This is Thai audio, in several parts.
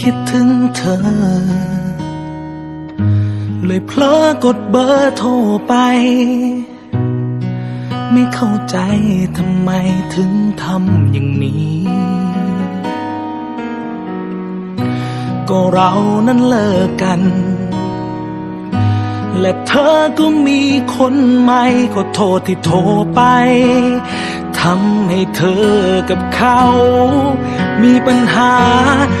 คิดถึงเธอ เลยเพลอกดเบอร์โทรไป ไม่เข้าใจทำไมถึงทำอย่างนี้ ก็เรานั้นเลิกกัน และเธอก็มีคนใหม่ก็โทษที่โทรไปทำให้เธอกับเขา มีปัญหา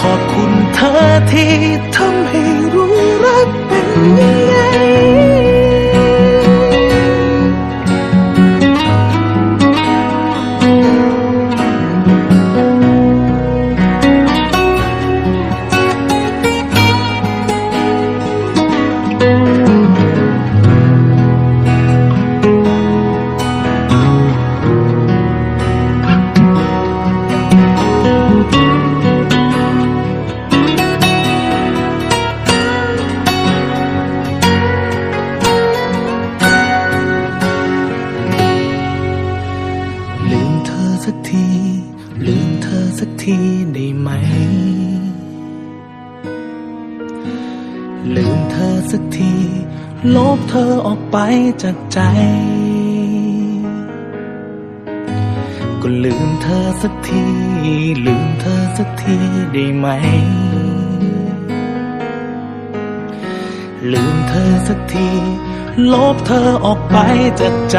ขอบคุณเธอที่ทำให้รู้ ที ลืมเธอสักทีได้ไหม ลืมเธอสักที ลบเธอออกไปจากใจ ก็ลืมเธอสักที ลืมเธอสักทีได้ไหม ลืมเธอสักที ลบเธอออกไปจากใจ